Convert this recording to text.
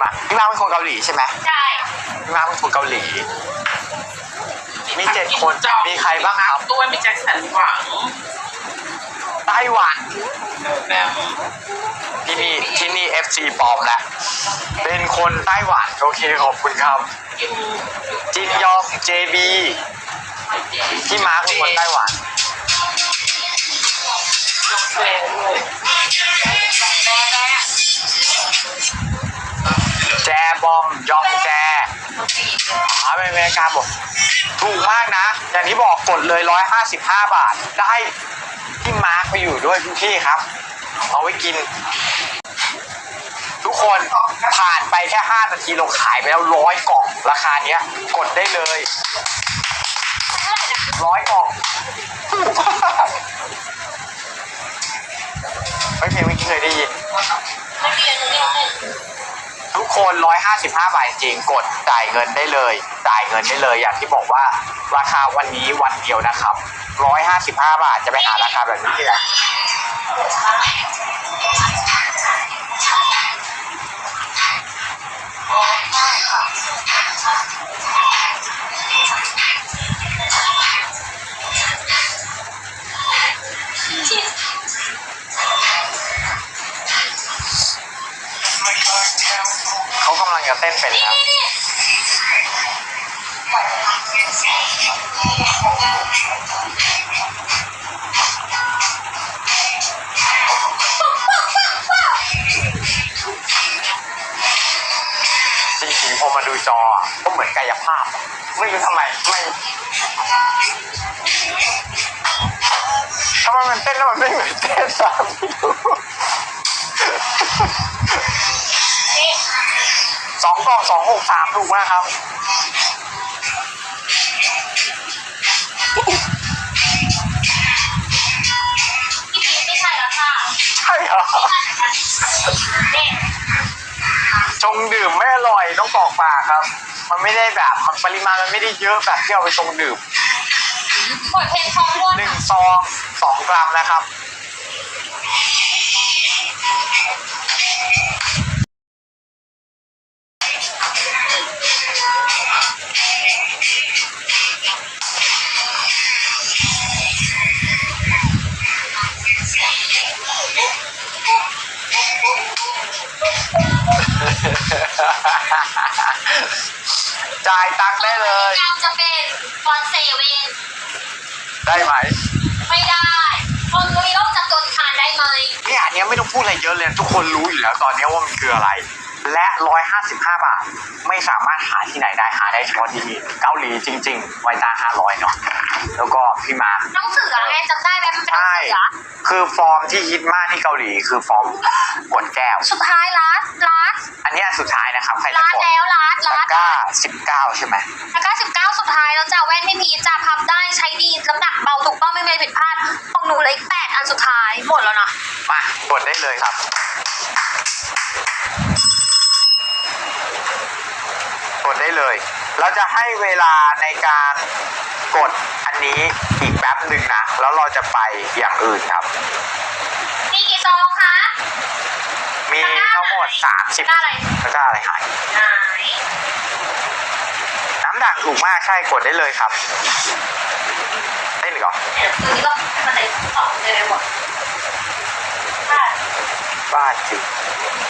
มาพี่มาเป็นคนเกาหลีใช่ไหมใช่พี่มาเป็นคนเกาหลี มีเจ็ดคนมีใครบ้างครับด้วยมีแจ็คสันหวังไต้หวันแบมที่นี่ที่นี่ FC ปลอมแหละ เป็นคนไต้หวันโอเคขอบคุณครับกิมจินยอง JB พี่มาร์คเป็นคนไต้หวันยองเซนด้วย แจบอมยองแจอ๋อเป็นอเมริกาบอกถูกมากนะ อย่างที่บอกกดเลย 155 บาท ได้พี่มาร์คไปอยู่ด้วยพี่ครับ เอาไว้กิน ทุกคนผ่านไปแค่ 5 นาทีเราขายไปแล้วร้อยกล่อง ราคาเนี้ย กดได้เลยร้อยกล่องถูก คน155 บาทจริงกดจ่ายเงินได้เลย จ่ายเงินได้เลย อย่างที่บอกว่าราคาวันนี้วันเดียวนะครับ 155 บาทจะไปหาราคาแบบนี้ที่ไหน เขากำลังจะเต้นเป็นแล้วนี่นี่จริงๆพอมาดูจอก็เหมือนกายภาพ ไม่รู้ทำไมไม่ทำไมมันเต้นแล้วมันไม่เหมือนเต้นอะไม่รู้นี่ สองกล่องสองหกสามถูกมากครับพี่พีชไม่ใช่แล้วค่ะใช่เหรอนี่ชงดื่มไม่อร่อยต้องกรอกปากครับ มันไม่ได้แบบมันปริมาณมันไม่ได้เยอะแบบที่เอาไปชงดื่มกดเพลงทองด้วยหนึ่งซองสองกรัมนะครับ จ่ายตังค์ได้เลย ยังจะเป็นคอนเซเว่นได้ไหม ไม่ได้ คนมีโรคจำตัวทานได้ไหมเนี่ยอันเนี้ยไม่ต้องพูดอะไรเยอะเลย ทุกคนรู้อยู่แล้วตอนเนี้ยว่ามันคืออะไร และ 155 บาท ไม่สามารถหาที่ไหนได้หาได้เฉพาะที่นี่เกาหลีจริงๆไวตา 500 เนาะแล้วก็พี่มาร์ค น้องเสือไงจำได้ไหมมันเป็นน้องใช่เสือ คือฟอร์มที่ฮิตมากที่เกาหลีคือฟอร์มกดแก้ว สุดท้ายลัดลัด อันเนี้ยสุดท้าย นะครับใครจะลัดกดแล้วลัดตะลัดกร้า19ใช่ไหมแล้วก็สิบเก้าสุดท้ายแล้วจะแว่นไม่พีชจะพับได้ใช้ดีน้ำหนักเบาถูกต้องไม่มีผิดพลาดของหนูเหลยแปดอันสุดท้ายหมดแล้วนะมากดได้เลยครับ กดได้เลย เราจะให้เวลาในการกดอันนี้อีกแป๊บหนึ่งนะ แล้วเราจะไปอย่างอื่นครับ มีกี่ซองคะ มีทั้งหมด30ได้อะไรแล้วก็อะไรหายไหนน้ำด่างถูกมากใช่กดได้เลยครับ ได้หรือเปล่าตัวนี้ก็มันได้สองเลยหมด บ้าจริง